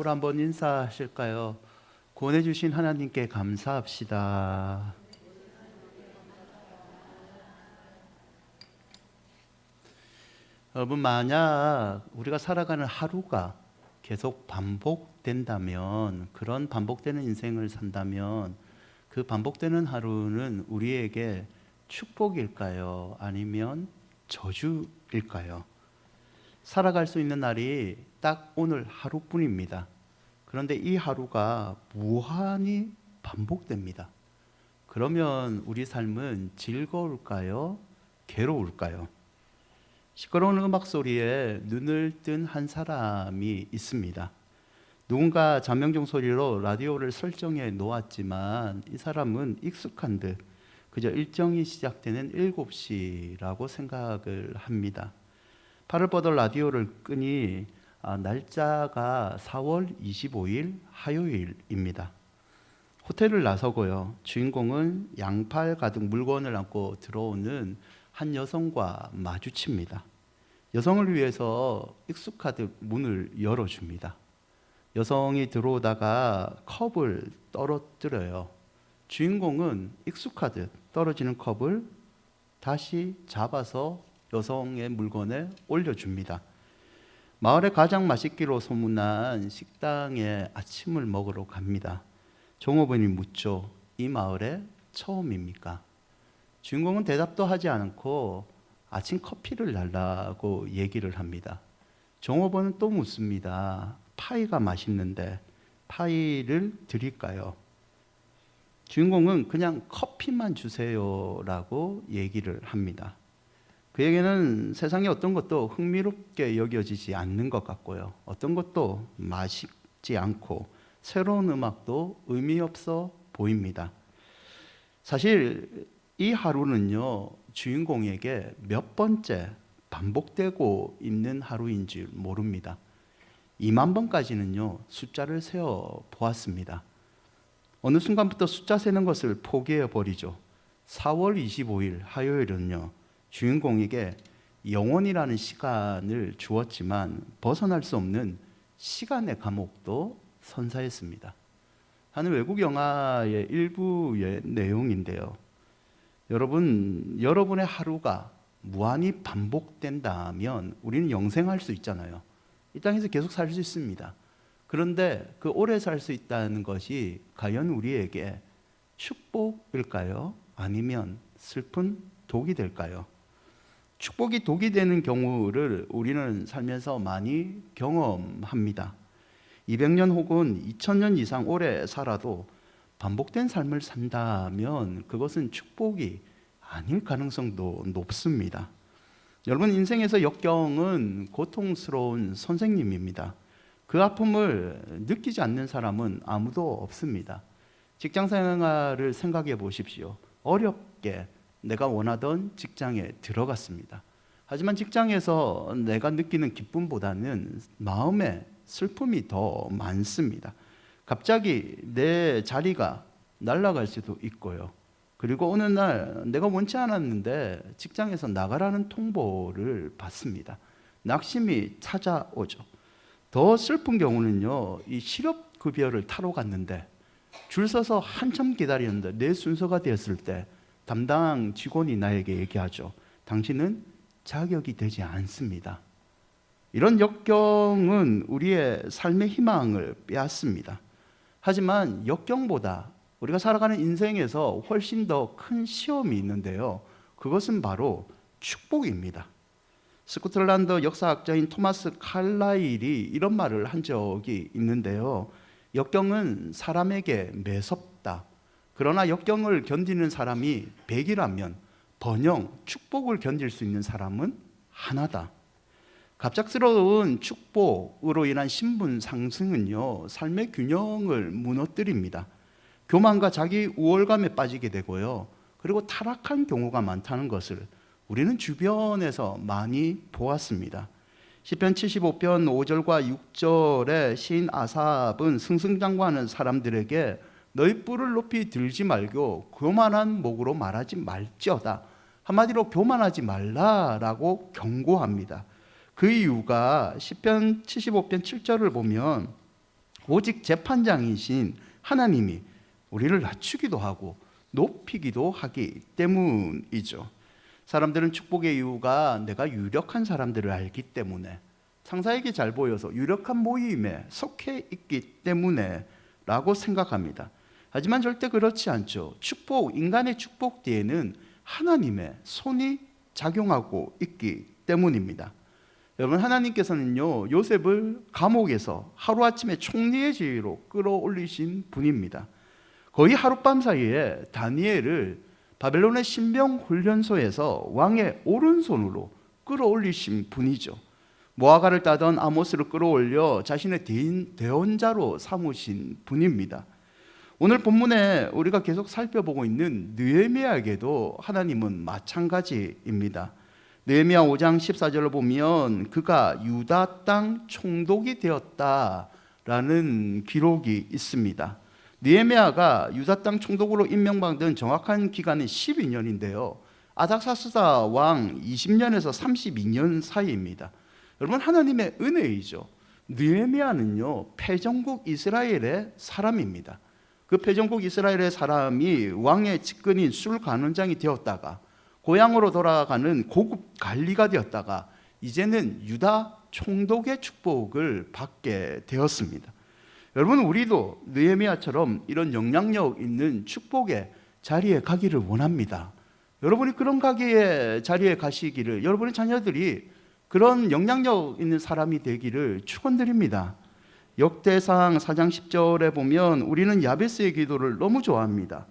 오늘 한번 인사하실까요? 구원해 주신 하나님께 감사합시다. 여러분 만약 우리가 살아가는 하루가 계속 반복된다면 그런 반복되는 인생을 산다면 그 반복되는 하루는 우리에게 축복일까요? 아니면 저주일까요? 살아갈 수 있는 날이 딱 오늘 하루뿐입니다. 그런데 이 하루가 무한히 반복됩니다. 그러면 우리 삶은 즐거울까요? 괴로울까요? 시끄러운 음악 소리에 눈을 뜬 한 사람이 있습니다. 누군가 자명종 소리로 라디오를 설정해 놓았지만 이 사람은 익숙한 듯 그저 일정이 시작되는 7시라고 생각을 합니다. 팔을 뻗어 라디오를 끄니 아, 날짜가 4월 25일 화요일입니다. 호텔을 나서고요. 주인공은 양팔 가득 물건을 안고 들어오는 한 여성과 마주칩니다. 여성을 위해서 익숙하듯 문을 열어줍니다. 여성이 들어오다가 컵을 떨어뜨려요. 주인공은 익숙하듯 떨어지는 컵을 다시 잡아서 여성의 물건에 올려줍니다. 마을의 가장 맛있기로 소문난 식당에 아침을 먹으러 갑니다. 종업원이 묻죠. 이 마을에 처음입니까? 주인공은 대답도 하지 않고 아침 커피를 달라고 얘기를 합니다. 종업원은 또 묻습니다. 파이가 맛있는데 파이를 드릴까요? 주인공은 그냥 커피만 주세요라고 얘기를 합니다. 그에게는 세상의 어떤 것도 흥미롭게 여겨지지 않는 것 같고요. 어떤 것도 맛있지 않고 새로운 음악도 의미 없어 보입니다. 사실 이 하루는요, 주인공에게 몇 번째 반복되고 있는 하루인 줄 모릅니다. 2만 번까지는요, 숫자를 세어 보았습니다. 어느 순간부터 숫자 세는 것을 포기해 버리죠. 4월 25일 화요일은요, 주인공에게 영원이라는 시간을 주었지만 벗어날 수 없는 시간의 감옥도 선사했습니다. 하는 외국 영화의 일부의 내용인데요. 여러분, 여러분의 하루가 무한히 반복된다면 우리는 영생할 수 있잖아요. 이 땅에서 계속 살 수 있습니다. 그런데 그 오래 살 수 있다는 것이 과연 우리에게 축복일까요? 아니면 슬픈 독이 될까요? 축복이 독이 되는 경우를 우리는 살면서 많이 경험합니다. 200년 혹은 2000년 이상 오래 살아도 반복된 삶을 산다면 그것은 축복이 아닐 가능성도 높습니다. 여러분 인생에서 역경은 고통스러운 선생님입니다. 그 아픔을 느끼지 않는 사람은 아무도 없습니다. 직장 생활을 생각해 보십시오. 어렵게 내가 원하던 직장에 들어갔습니다. 하지만 직장에서 내가 느끼는 기쁨보다는 마음의 슬픔이 더 많습니다. 갑자기 내 자리가 날아갈 수도 있고요. 그리고 어느 날 내가 원치 않았는데 직장에서 나가라는 통보를 받습니다. 낙심이 찾아오죠. 더 슬픈 경우는요, 이 실업급여를 타러 갔는데 줄 서서 한참 기다리는데 내 순서가 되었을 때 담당 직원이 나에게 얘기하죠. 당신은 자격이 되지 않습니다. 이런 역경은 우리의 삶의 희망을 빼앗습니다. 하지만 역경보다 우리가 살아가는 인생에서 훨씬 더 큰 시험이 있는데요. 그것은 바로 축복입니다. 스코틀란드 역사학자인 토마스 칼라일이 이런 말을 한 적이 있는데요. 역경은 사람에게 매섭다. 그러나 역경을 견디는 사람이 100이라면 번영, 축복을 견딜 수 있는 사람은 하나다. 갑작스러운 축복으로 인한 신분 상승은요, 삶의 균형을 무너뜨립니다. 교만과 자기 우월감에 빠지게 되고요. 그리고 타락한 경우가 많다는 것을 우리는 주변에서 많이 보았습니다. 시편 75편 5절과 6절에 시인 아삽은 승승장구하는 사람들에게 너희 뿔을 높이 들지 말고 교만한 목으로 말하지 말지어다. 한마디로 교만하지 말라라고 경고합니다. 그 이유가 시편 75편 7절을 보면 오직 재판장이신 하나님이 우리를 낮추기도 하고 높이기도 하기 때문이죠. 사람들은 축복의 이유가 내가 유력한 사람들을 알기 때문에 상사에게 잘 보여서 유력한 모임에 속해 있기 때문에 라고 생각합니다. 하지만 절대 그렇지 않죠. 축복, 인간의 축복 뒤에는 하나님의 손이 작용하고 있기 때문입니다. 여러분 하나님께서는요 요셉을 감옥에서 하루아침에 총리의 지위로 끌어올리신 분입니다. 거의 하룻밤 사이에 다니엘을 바벨론의 신병 훈련소에서 왕의 오른손으로 끌어올리신 분이죠. 모아가를 따던 아모스를 끌어올려 자신의 대인, 대원자로 삼으신 분입니다. 오늘 본문에 우리가 계속 살펴보고 있는 느헤미야에게도 하나님은 마찬가지입니다. 느헤미야 5장 14절을 보면 그가 유다 땅 총독이 되었다라는 기록이 있습니다. 느헤미야가 유다 땅 총독으로 임명받은 정확한 기간은 12년인데요. 아닥사스다 왕 20년에서 32년 사이입니다. 여러분 하나님의 은혜이죠. 느헤미야는요 패전국 이스라엘의 사람입니다. 그 패전국 이스라엘의 사람이 왕의 측근인 술 관원장이 되었다가 고향으로 돌아가는 고급 관리가 되었다가 이제는 유다 총독의 축복을 받게 되었습니다. 여러분 우리도 느헤미야처럼 이런 영향력 있는 축복의 자리에 가기를 원합니다. 여러분이 그런 가게의 자리에 가시기를 여러분의 자녀들이 그런 영향력 있는 사람이 되기를 축원드립니다. 역대상 4장 10절에 보면 우리는 야베스의 기도를 너무 좋아합니다.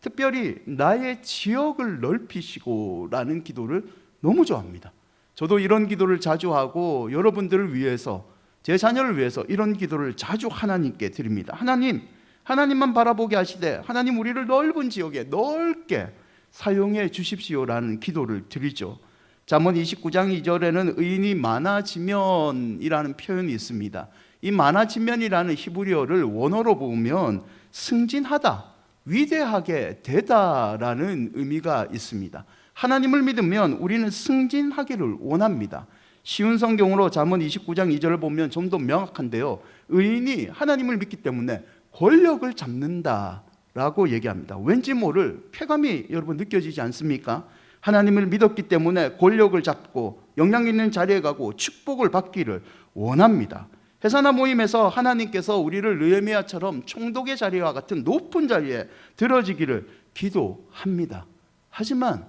특별히 나의 지역을 넓히시고라는 기도를 너무 좋아합니다. 저도 이런 기도를 자주 하고 여러분들을 위해서 제 자녀를 위해서 이런 기도를 자주 하나님께 드립니다. 하나님, 하나님만 바라보게 하시되 하나님 우리를 넓은 지역에 넓게 사용해 주십시오라는 기도를 드리죠. 잠언 29장 2절에는 의인이 많아지면이라는 표현이 있습니다. 이 많아지면이라는 히브리어를 원어로 보면 승진하다, 위대하게 되다라는 의미가 있습니다. 하나님을 믿으면 우리는 승진하기를 원합니다. 쉬운 성경으로 잠언 29장 2절을 보면 좀 더 명확한데요. 의인이 하나님을 믿기 때문에 권력을 잡는다라고 얘기합니다. 왠지 모를 쾌감이 여러분 느껴지지 않습니까? 하나님을 믿었기 때문에 권력을 잡고 영향 있는 자리에 가고 축복을 받기를 원합니다. 회사나 모임에서 하나님께서 우리를 느헤미야처럼 총독의 자리와 같은 높은 자리에 들어지기를 기도합니다. 하지만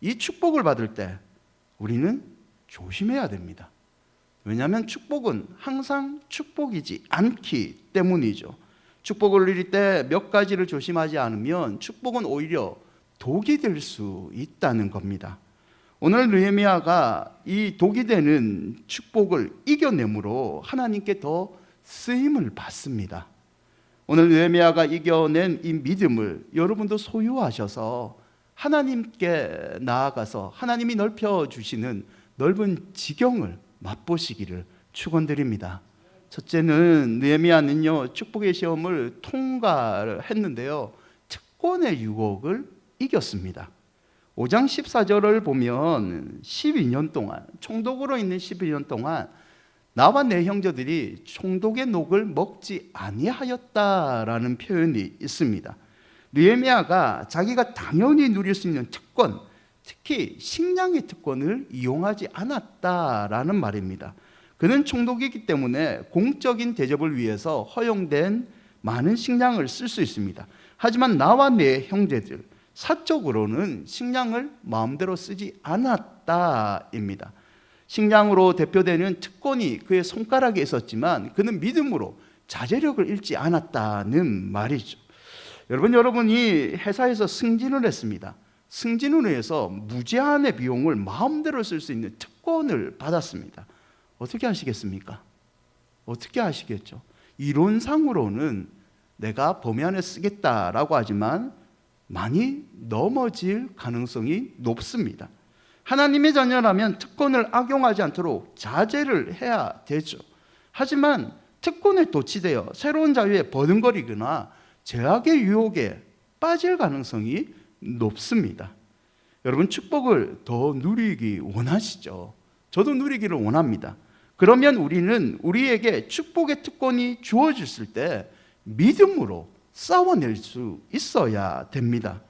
이 축복을 받을 때 우리는 조심해야 됩니다. 왜냐하면 축복은 항상 축복이지 않기 때문이죠. 축복을 누릴 때 몇 가지를 조심하지 않으면 축복은 오히려 독이 될 수 있다는 겁니다. 오늘 느헤미야가 이 독이 되는 축복을 이겨내므로 하나님께 더 쓰임을 받습니다. 오늘 느헤미야가 이겨낸 이 믿음을 여러분도 소유하셔서 하나님께 나아가서 하나님이 넓혀 주시는 넓은 지경을 맛보시기를 축원드립니다. 첫째는 느헤미야는요 축복의 시험을 통과를 했는데요 특권의 유혹을 이겼습니다. 5장 14절을 보면 12년 동안 총독으로 있는 12년 동안 나와 내 형제들이 총독의 녹을 먹지 아니하였다라는 표현이 있습니다. 느헤미야가 자기가 당연히 누릴 수 있는 특권, 특히 식량의 특권을 이용하지 않았다라는 말입니다. 그는 총독이기 때문에 공적인 대접을 위해서 허용된 많은 식량을 쓸 수 있습니다. 하지만 나와 내 형제들, 사적으로는 식량을 마음대로 쓰지 않았다입니다. 식량으로 대표되는 특권이 그의 손가락에 있었지만 그는 믿음으로 자제력을 잃지 않았다는 말이죠. 여러분, 여러분이 회사에서 승진을 했습니다. 승진을 위해서 무제한의 비용을 마음대로 쓸 수 있는 특권을 받았습니다. 어떻게 하시겠습니까? 어떻게 하시겠죠? 이론상으로는 내가 범위 안에 쓰겠다라고 하지만 많이 넘어질 가능성이 높습니다. 하나님의 자녀라면 특권을 악용하지 않도록 자제를 해야 되죠. 하지만 특권에 도취되어 새로운 자유에 버둥거리거나 제약의 유혹에 빠질 가능성이 높습니다. 여러분 축복을 더 누리기 원하시죠? 저도 누리기를 원합니다. 그러면 우리는 우리에게 축복의 특권이 주어졌을 때 믿음으로 싸워낼 수 있어야 됩니다.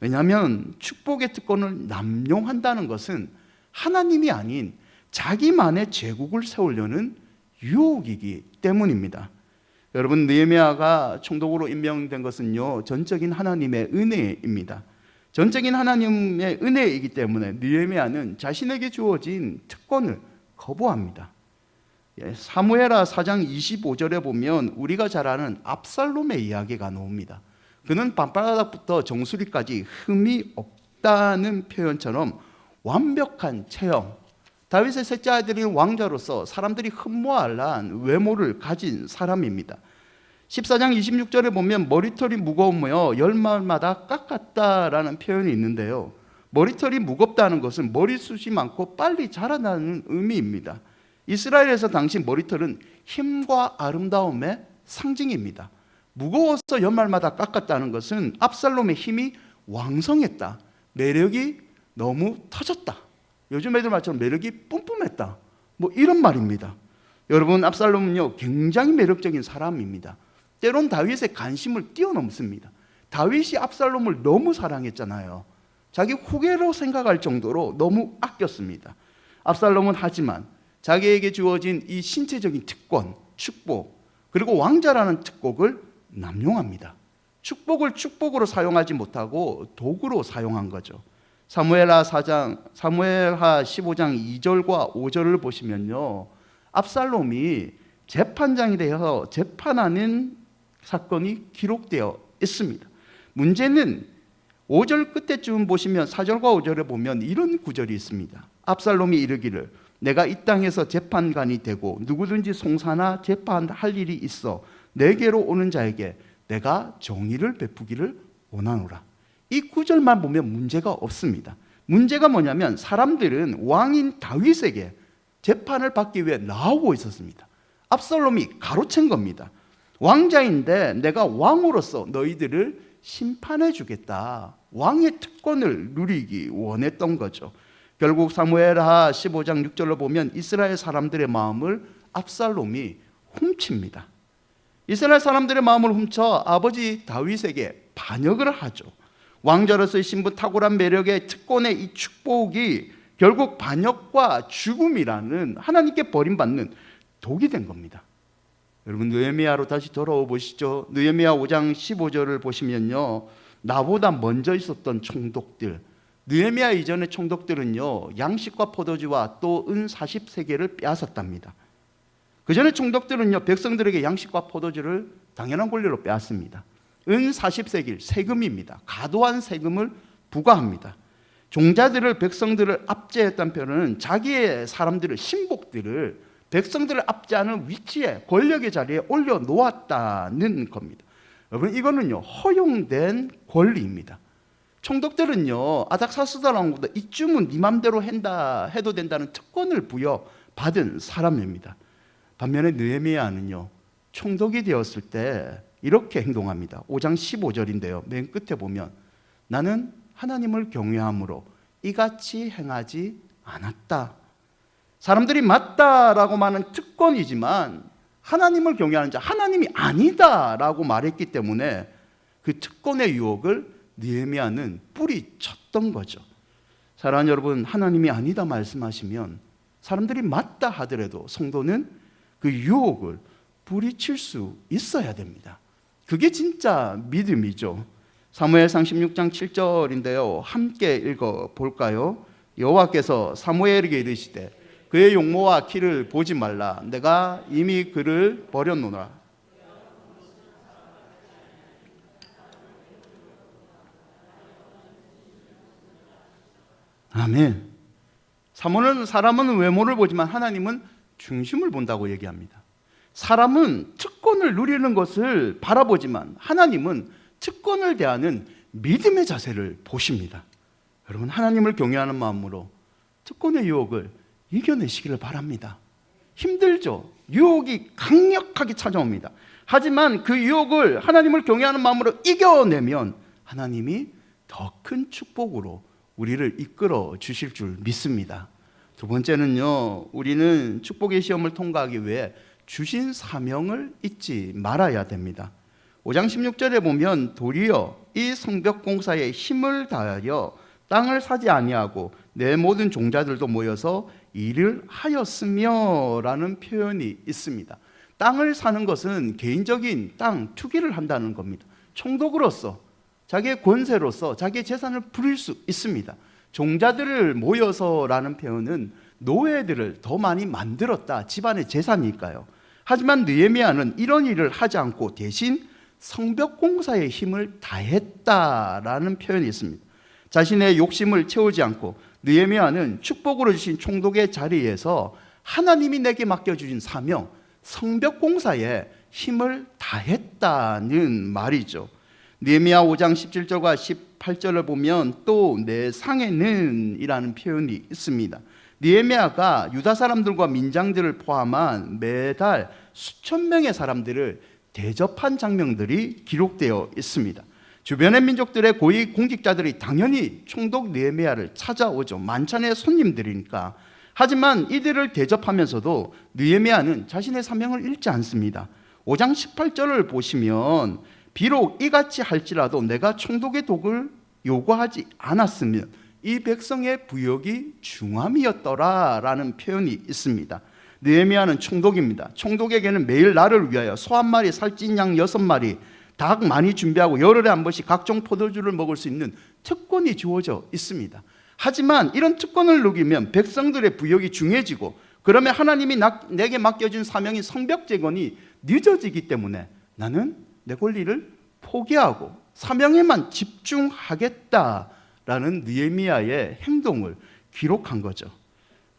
왜냐하면 축복의 특권을 남용한다는 것은 하나님이 아닌 자기만의 제국을 세우려는 유혹이기 때문입니다. 여러분 느헤미야가 총독으로 임명된 것은요 전적인 하나님의 은혜입니다. 전적인 하나님의 은혜이기 때문에 느헤미야는 자신에게 주어진 특권을 거부합니다. 예, 사무엘하 4장 25절에 보면 우리가 잘 아는 압살롬의 이야기가 나옵니다. 그는 밤바닥부터 정수리까지 흠이 없다는 표현처럼 완벽한 체형, 다윗의 셋째 아들인 왕자로서 사람들이 흠모할 외모를 가진 사람입니다. 14장 26절에 보면 머리털이 무거우며 열 마을마다 깎았다라는 표현이 있는데요. 머리털이 무겁다는 것은 머리숱이 많고 빨리 자라나는 의미입니다. 이스라엘에서 당시 머리털은 힘과 아름다움의 상징입니다. 무거워서 연말마다 깎았다는 것은 압살롬의 힘이 왕성했다. 매력이 너무 터졌다. 요즘 애들 말처럼 매력이 뿜뿜했다. 뭐 이런 말입니다. 여러분 압살롬은요 굉장히 매력적인 사람입니다. 때론 다윗의 관심을 뛰어넘습니다. 다윗이 압살롬을 너무 사랑했잖아요. 자기 후계로 생각할 정도로 너무 아꼈습니다. 압살롬은 하지만 자기에게 주어진 이 신체적인 특권, 축복, 그리고 왕자라는 특권을 남용합니다. 축복을 축복으로 사용하지 못하고 도구로 사용한 거죠. 사무엘하 4장 사무엘하 15장 2절과 5절을 보시면요. 압살롬이 재판장이 되어서 재판하는 사건이 기록되어 있습니다. 문제는 5절 끝에쯤 보시면 4절과 5절에 보면 이런 구절이 있습니다. 압살롬이 이르기를 내가 이 땅에서 재판관이 되고 누구든지 송사나 재판할 일이 있어 내게로 오는 자에게 내가 정의를 베푸기를 원하노라. 이 구절만 보면 문제가 없습니다. 문제가 뭐냐면 사람들은 왕인 다윗에게 재판을 받기 위해 나오고 있었습니다. 압살롬이 가로챈 겁니다. 왕자인데 내가 왕으로서 너희들을 심판해 주겠다. 왕의 특권을 누리기 원했던 거죠. 결국 사무엘하 15장 6절로 보면 이스라엘 사람들의 마음을 압살롬이 훔칩니다. 이스라엘 사람들의 마음을 훔쳐 아버지 다윗에게 반역을 하죠. 왕자로서의 신분 탁월한 매력의 특권의 이 축복이 결국 반역과 죽음이라는 하나님께 버림받는 독이 된 겁니다. 여러분 느헤미야로 다시 돌아오 보시죠. 느헤미야 5장 15절을 보시면요. 나보다 먼저 있었던 총독들 느헤미야 이전의 총독들은요. 양식과 포도주와 또 은 40세계를 빼앗았답니다. 그 전에 총독들은요. 백성들에게 양식과 포도주를 당연한 권리로 빼앗습니다. 은 40세길 세금입니다. 과도한 세금을 부과합니다. 종자들을 백성들을 압제했던 표현은 자기의 사람들을 신복들을 백성들을 압제하는 위치에 권력의 자리에 올려 놓았다는 겁니다. 여러분 이거는요 허용된 권리입니다. 총독들은요 아닥사스다랑보다 이쯤은 네 맘대로 한다 해도 된다는 특권을 부여 받은 사람입니다. 반면에 느헤미야는요 총독이 되었을 때 이렇게 행동합니다. 5장 15절인데요. 맨 끝에 보면 나는 하나님을 경외함으로 이같이 행하지 않았다. 사람들이 맞다라고 말하는 특권이지만 하나님을 경외하는 자 하나님이 아니다라고 말했기 때문에 그 특권의 유혹을 느헤미야는 뿌리 쳤던 거죠. 사랑하는 여러분, 하나님이 아니다 말씀하시면 사람들이 맞다 하더라도 성도는 그 유혹을 뿌리칠 수 있어야 됩니다. 그게 진짜 믿음이죠. 사무엘상 16장 7절인데요. 함께 읽어 볼까요? 여호와께서 사무엘에게 이르시되 그의 용모와 키를 보지 말라. 내가 이미 그를 버렸노라. 아멘. 사모는 사람은 외모를 보지만 하나님은 중심을 본다고 얘기합니다. 사람은 특권을 누리는 것을 바라보지만 하나님은 특권을 대하는 믿음의 자세를 보십니다. 여러분 하나님을 경외하는 마음으로 특권의 유혹을 이겨내시기를 바랍니다. 힘들죠. 유혹이 강력하게 찾아옵니다. 하지만 그 유혹을 하나님을 경외하는 마음으로 이겨내면 하나님이 더 큰 축복으로 우리를 이끌어 주실 줄 믿습니다. 두 번째는요, 우리는 축복의 시험을 통과하기 위해 주신 사명을 잊지 말아야 됩니다. 5장 16절에 보면 도리어 이 성벽 공사에 힘을 다하여 땅을 사지 아니하고 내 모든 종자들도 모여서 일을 하였으며라는 표현이 있습니다. 땅을 사는 것은 개인적인 땅 투기를 한다는 겁니다. 총독으로서 자기의 권세로서 자기의 재산을 부릴 수 있습니다. 종자들을 모여서라는 표현은 노예들을 더 많이 만들었다. 집안의 재산이니까요. 하지만 느헤미야는 이런 일을 하지 않고 대신 성벽 공사에 힘을 다했다라는 표현이 있습니다. 자신의 욕심을 채우지 않고 느헤미야는 축복으로 주신 총독의 자리에서 하나님이 내게 맡겨 주신 사명 성벽 공사에 힘을 다했다는 말이죠. 느헤미야 5장 17절과 18절을 보면 또 내 상에는 이라는 표현이 있습니다. 느헤미야가 유다 사람들과 민장들을 포함한 매달 수천 명의 사람들을 대접한 장면들이 기록되어 있습니다. 주변의 민족들의 고위 공직자들이 당연히 총독 느헤미야를 찾아오죠. 만찬의 손님들이니까. 하지만 이들을 대접하면서도 느헤미야는 자신의 사명을 잃지 않습니다. 5장 18절을 보시면 비록 이같이 할지라도 내가 총독의 독을 요구하지 않았으면 이 백성의 부역이 중함이었더라라는 표현이 있습니다. 느헤미야는 총독입니다. 총독에게는 매일 나를 위하여 소 한 마리, 살찐 양 여섯 마리, 닭 많이 준비하고 열흘에 한 번씩 각종 포도주를 먹을 수 있는 특권이 주어져 있습니다. 하지만 이런 특권을 누리면 백성들의 부역이 중해지고 그러면 하나님이 나, 내게 맡겨준 사명인 성벽 재건이 늦어지기 때문에 나는 내 권리를 포기하고 사명에만 집중하겠다라는 느헤미야의 행동을 기록한 거죠.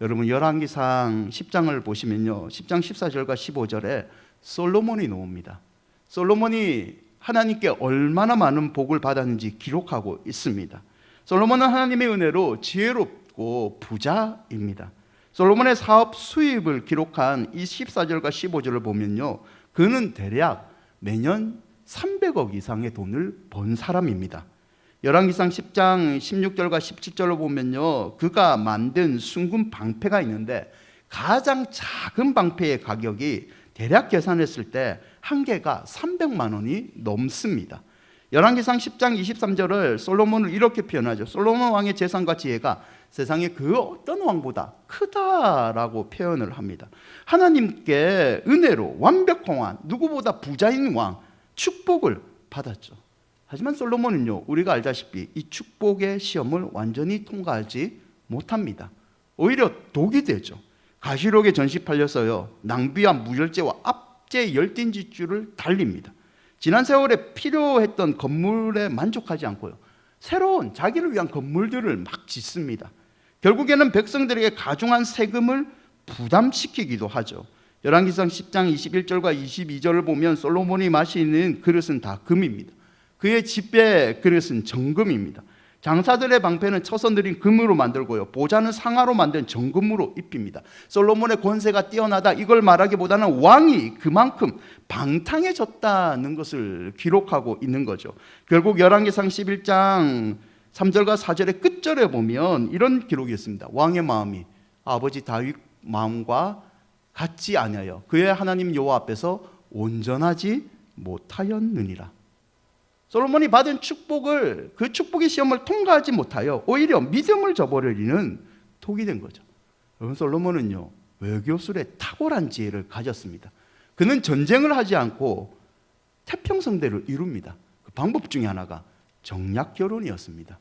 여러분 열왕기상 10장을 보시면요. 10장 14절과 15절에 솔로몬이 나옵니다. 솔로몬이 하나님께 얼마나 많은 복을 받았는지 기록하고 있습니다. 솔로몬은 하나님의 은혜로 지혜롭고 부자입니다. 솔로몬의 사업 수입을 기록한 이 14절과 15절을 보면요. 그는 대략 매년 300억 이상의 돈을 번 사람입니다. 열왕기상 10장 16절과 17절로 보면요. 그가 만든 순금 방패가 있는데 가장 작은 방패의 가격이 대략 계산했을 때 한 개가 300만 원이 넘습니다. 열왕기상 10장 23절을 솔로몬을 이렇게 표현하죠. 솔로몬 왕의 재산과 지혜가 세상에 그 어떤 왕보다 크다라고 표현을 합니다. 하나님께 은혜로 완벽한 누구보다 부자인 왕 축복을 받았죠. 하지만 솔로몬은요, 우리가 알다시피 이 축복의 시험을 완전히 통과하지 못합니다. 오히려 독이 되죠. 가시록에 전시 팔려서요, 낭비와 무혈제와 압제 열띤 지주를 달립니다. 지난 세월에 필요했던 건물에 만족하지 않고요, 새로운 자기를 위한 건물들을 막 짓습니다. 결국에는 백성들에게 가중한 세금을 부담시키기도 하죠. 열왕기상 10장 21절과 22절을 보면 솔로몬이 마시는 그릇은 다 금입니다. 그의 집배 그릇은 정금입니다. 장사들의 방패는 쳐서 들인 금으로 만들고요. 보좌는 상하로 만든 정금으로 입힙니다. 솔로몬의 권세가 뛰어나다 이걸 말하기보다는 왕이 그만큼 방탕해졌다는 것을 기록하고 있는 거죠. 결국 열왕기상 11장 3절과 4절의 끝절에 보면 이런 기록이 있습니다. 왕의 마음이 아버지 다윗 마음과 같지 아니하여 그의 하나님 여호와 앞에서 온전하지 못하였느니라. 솔로몬이 받은 축복을 그 축복의 시험을 통과하지 못하여 오히려 믿음을 저버리는 독이 된 거죠. 여러분 솔로몬은요 외교술에 탁월한 지혜를 가졌습니다. 그는 전쟁을 하지 않고 태평성대를 이룹니다. 그 방법 중에 하나가 정략 결혼이었습니다.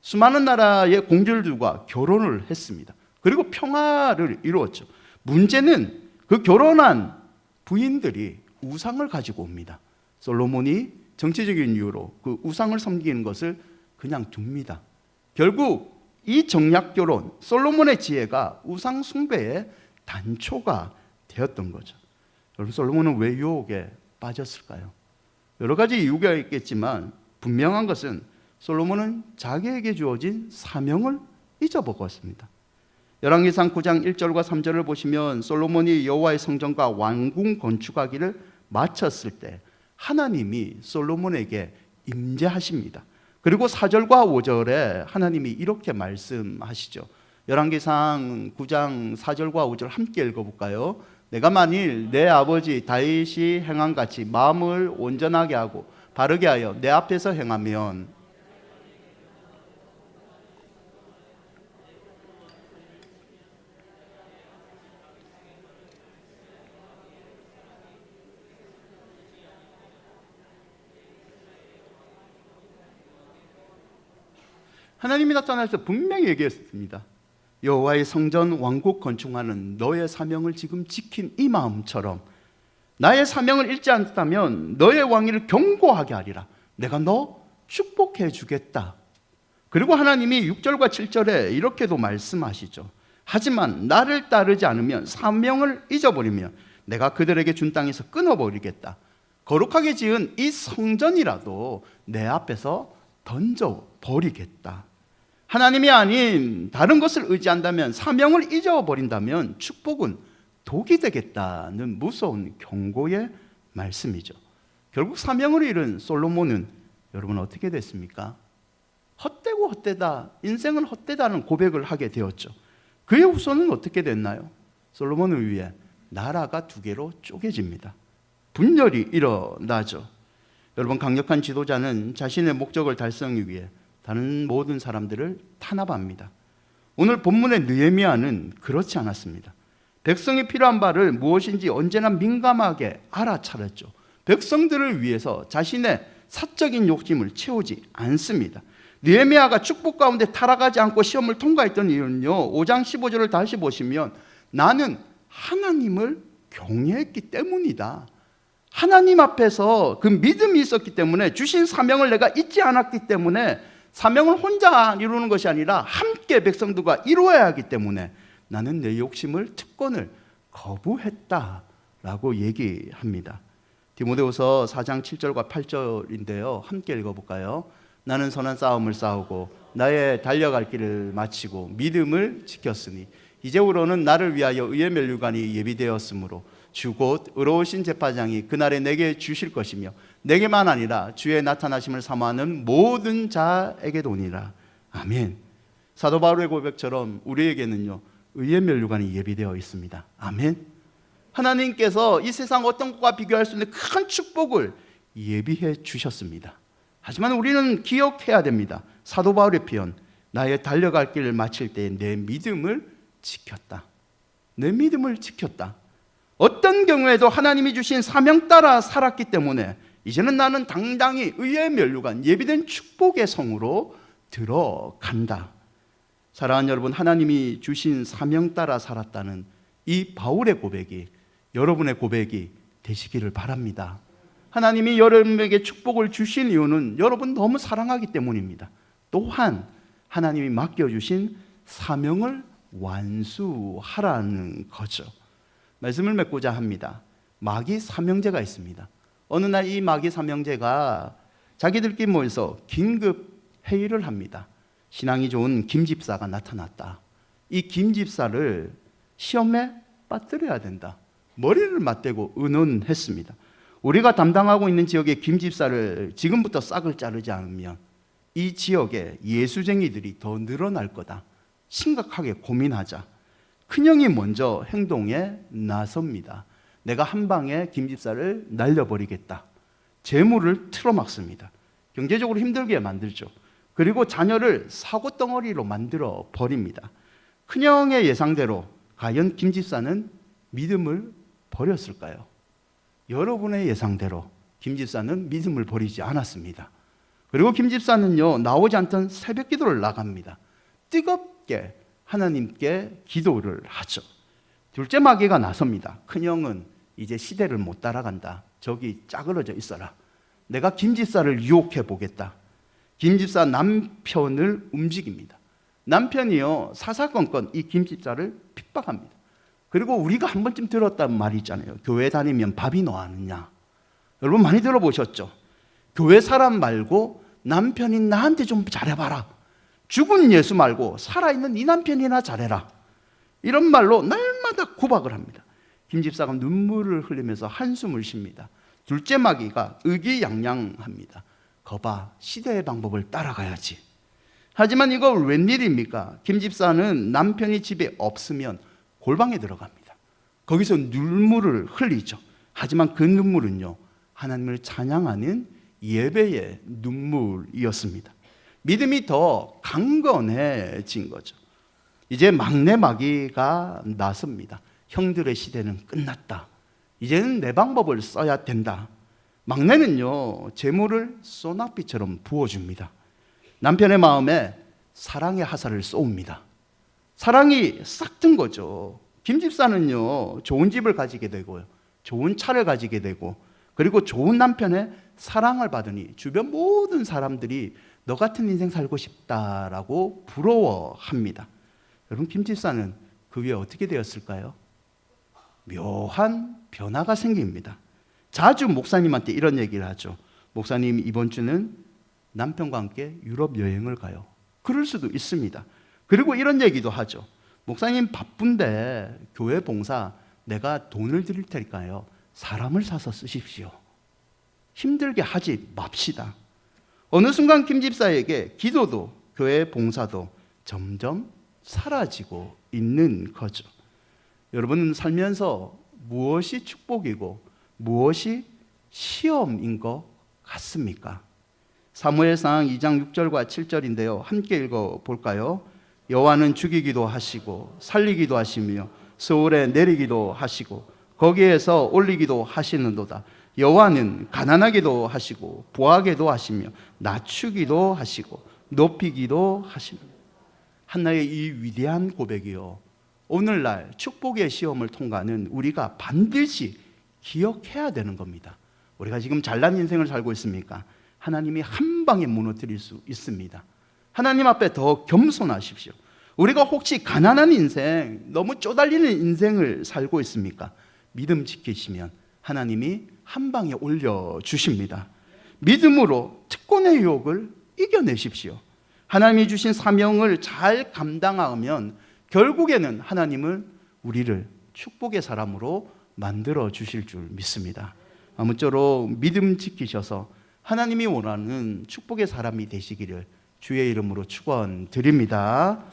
수많은 나라의 공주들과 결혼을 했습니다. 그리고 평화를 이루었죠. 문제는 그 결혼한 부인들이 우상을 가지고 옵니다. 솔로몬이 정치적인 이유로 그 우상을 섬기는 것을 그냥 둡니다. 결국 이 정략 결혼, 솔로몬의 지혜가 우상 숭배의 단초가 되었던 거죠. 여러분 솔로몬은 왜 유혹에 빠졌을까요? 여러 가지 이유가 있겠지만 분명한 것은 솔로몬은 자기에게 주어진 사명을 잊어먹었습니다. 열왕기상 9장 1절과 3절을 보시면 솔로몬이 여호와의 성전과 왕궁 건축하기를 마쳤을 때 하나님이 솔로몬에게 임재하십니다. 그리고 4절과 5절에 하나님이 이렇게 말씀하시죠. 열왕기상 9장 4절과 5절 함께 읽어 볼까요? 내가 만일 내 아버지 다윗이 행한 같이 마음을 온전하게 하고 바르게 하여 내 앞에서 행하면 하나님이 나타나서 분명히 얘기했습니다. 여호와의 성전 왕국 건축하는 너의 사명을 지금 지킨 이 마음처럼 나의 사명을 잃지 않다면 너의 왕위를 견고하게 하리라. 내가 너 축복해 주겠다. 그리고 하나님이 6절과 7절에 이렇게도 말씀하시죠. 하지만 나를 따르지 않으면 사명을 잊어버리면 내가 그들에게 준 땅에서 끊어버리겠다. 거룩하게 지은 이 성전이라도 내 앞에서 던져버리겠다. 하나님이 아닌 다른 것을 의지한다면 사명을 잊어버린다면 축복은 독이 되겠다는 무서운 경고의 말씀이죠. 결국 사명을 잃은 솔로몬은 여러분 어떻게 됐습니까? 헛되고 헛되다, 인생은 헛되다는 고백을 하게 되었죠. 그의 후손은 어떻게 됐나요? 솔로몬을 위해 나라가 두 개로 쪼개집니다. 분열이 일어나죠. 여러분 강력한 지도자는 자신의 목적을 달성하기 위해 다른 모든 사람들을 탄압합니다. 오늘 본문의 느헤미야는 그렇지 않았습니다. 백성이 필요한 바를 무엇인지 언제나 민감하게 알아차렸죠. 백성들을 위해서 자신의 사적인 욕심을 채우지 않습니다. 느헤미야가 축복 가운데 타락하지 않고 시험을 통과했던 이유는요. 5장 15절을 다시 보시면 나는 하나님을 경외했기 때문이다. 하나님 앞에서 그 믿음이 있었기 때문에 주신 사명을 내가 잊지 않았기 때문에 사명을 혼자 이루는 것이 아니라 함께 백성들과 이루어야 하기 때문에 나는 내 욕심을 특권을 거부했다라고 얘기합니다. 디모데후서 4장 7절과 8절인데요. 함께 읽어 볼까요? 나는 선한 싸움을 싸우고 나의 달려갈 길을 마치고 믿음을 지켰으니 이제후로는 나를 위하여 의의 멸류관이 예비되었으므로 주곧 의로우신 재판장이 그날에 내게 주실 것이며 내게만 아니라 주의 나타나심을 사모하는 모든 자에게도니라. 아멘. 사도 바울의 고백처럼 우리에게는요 의의 멸류관이 예비되어 있습니다. 아멘. 하나님께서 이 세상 어떤 것과 비교할 수 있는 큰 축복을 예비해 주셨습니다. 하지만 우리는 기억해야 됩니다. 사도 바울의 표현, 나의 달려갈 길을 마칠 때 내 믿음을 지켰다. 내 믿음을 지켰다. 어떤 경우에도 하나님이 주신 사명 따라 살았기 때문에 이제는 나는 당당히 의의 멸류관 예비된 축복의 성으로 들어간다. 사랑하는 여러분, 하나님이 주신 사명 따라 살았다는 이 바울의 고백이 여러분의 고백이 되시기를 바랍니다. 하나님이 여러분에게 축복을 주신 이유는 여러분 너무 사랑하기 때문입니다. 또한 하나님이 맡겨주신 사명을 완수하라는 거죠. 말씀을 맺고자 합니다. 마귀 삼형제가 있습니다. 어느 날 이 마귀 삼형제가 자기들끼리 모여서 긴급 회의를 합니다. 신앙이 좋은 김 집사가 나타났다. 이 김 집사를 시험에 빠뜨려야 된다. 머리를 맞대고 의논했습니다. 우리가 담당하고 있는 지역의 김 집사를 지금부터 싹을 자르지 않으면 이 지역에 예수쟁이들이 더 늘어날 거다. 심각하게 고민하자. 큰형이 먼저 행동에 나섭니다. 내가 한 방에 김 집사를 날려버리겠다. 재물을 틀어막습니다. 경제적으로 힘들게 만들죠. 그리고 자녀를 사고 덩어리로 만들어 버립니다. 큰형의 예상대로 과연 김 집사는 믿음을 버렸을까요? 여러분의 예상대로 김 집사는 믿음을 버리지 않았습니다. 그리고 김 집사는요 나오지 않던 새벽 기도를 나갑니다. 뜨겁게 하나님께 기도를 하죠. 둘째 마귀가 나섭니다. 큰형은 이제 시대를 못 따라간다. 저기 짜그러져 있어라. 내가 김 집사를 유혹해 보겠다. 김 집사 남편을 움직입니다. 남편이요 사사건건 이 김 집사를 핍박합니다. 그리고 우리가 한 번쯤 들었단 말이 있잖아요. 교회 다니면 밥이 나느냐. 여러분 많이 들어보셨죠? 교회 사람 말고 남편이 나한테 좀 잘해봐라. 죽은 예수 말고 살아있는 이 남편이나 잘해라. 이런 말로 날마다 구박을 합니다. 김 집사가 눈물을 흘리면서 한숨을 쉽니다. 둘째 마귀가 의기양양합니다. 거봐, 시대의 방법을 따라가야지. 하지만 이거 웬일입니까? 김 집사는 남편이 집에 없으면 골방에 들어갑니다. 거기서 눈물을 흘리죠. 하지만 그 눈물은요, 하나님을 찬양하는 예배의 눈물이었습니다. 믿음이 더 강건해진 거죠. 이제 막내 마귀가 나섭니다. 형들의 시대는 끝났다. 이제는 내 방법을 써야 된다. 막내는요, 재물을 소나비처럼 부어줍니다. 남편의 마음에 사랑의 화살을 쏘옵니다. 사랑이 싹 든 거죠. 김 집사는요, 좋은 집을 가지게 되고요. 좋은 차를 가지게 되고, 그리고 좋은 남편의 사랑을 받으니 주변 모든 사람들이 너 같은 인생 살고 싶다라고 부러워합니다. 여러분, 김 집사는 그 위에 어떻게 되었을까요? 묘한 변화가 생깁니다. 자주 목사님한테 이런 얘기를 하죠. 목사님, 이번 주는 남편과 함께 유럽 여행을 가요. 그럴 수도 있습니다. 그리고 이런 얘기도 하죠. 목사님 바쁜데 교회 봉사 내가 돈을 드릴 테니까요. 사람을 사서 쓰십시오. 힘들게 하지 맙시다. 어느 순간 김 집사에게 기도도 교회 봉사도 점점 사라지고 있는 거죠. 여러분 살면서 무엇이 축복이고 무엇이 시험인 것 같습니까? 사무엘상 2장 6절과 7절인데요. 함께 읽어 볼까요? 여호와는 죽이기도 하시고 살리기도 하시며 서울에 내리기도 하시고 거기에서 올리기도 하시는도다. 여호와는 가난하게도 하시고 부하게도 하시며 낮추기도 하시고 높이기도 하십니다. 한나의 이 위대한 고백이요. 오늘날 축복의 시험을 통과하는 우리가 반드시 기억해야 되는 겁니다. 우리가 지금 잘난 인생을 살고 있습니까? 하나님이 한 방에 무너뜨릴 수 있습니다. 하나님 앞에 더 겸손하십시오. 우리가 혹시 가난한 인생, 너무 쪼달리는 인생을 살고 있습니까? 믿음 지키시면 하나님이 한 방에 올려 주십니다. 믿음으로 특권의 유혹을 이겨내십시오. 하나님이 주신 사명을 잘 감당하면 결국에는 하나님은 우리를 축복의 사람으로 만들어 주실 줄 믿습니다. 아무쪼록 믿음 지키셔서 하나님이 원하는 축복의 사람이 되시기를 주의 이름으로 축원드립니다.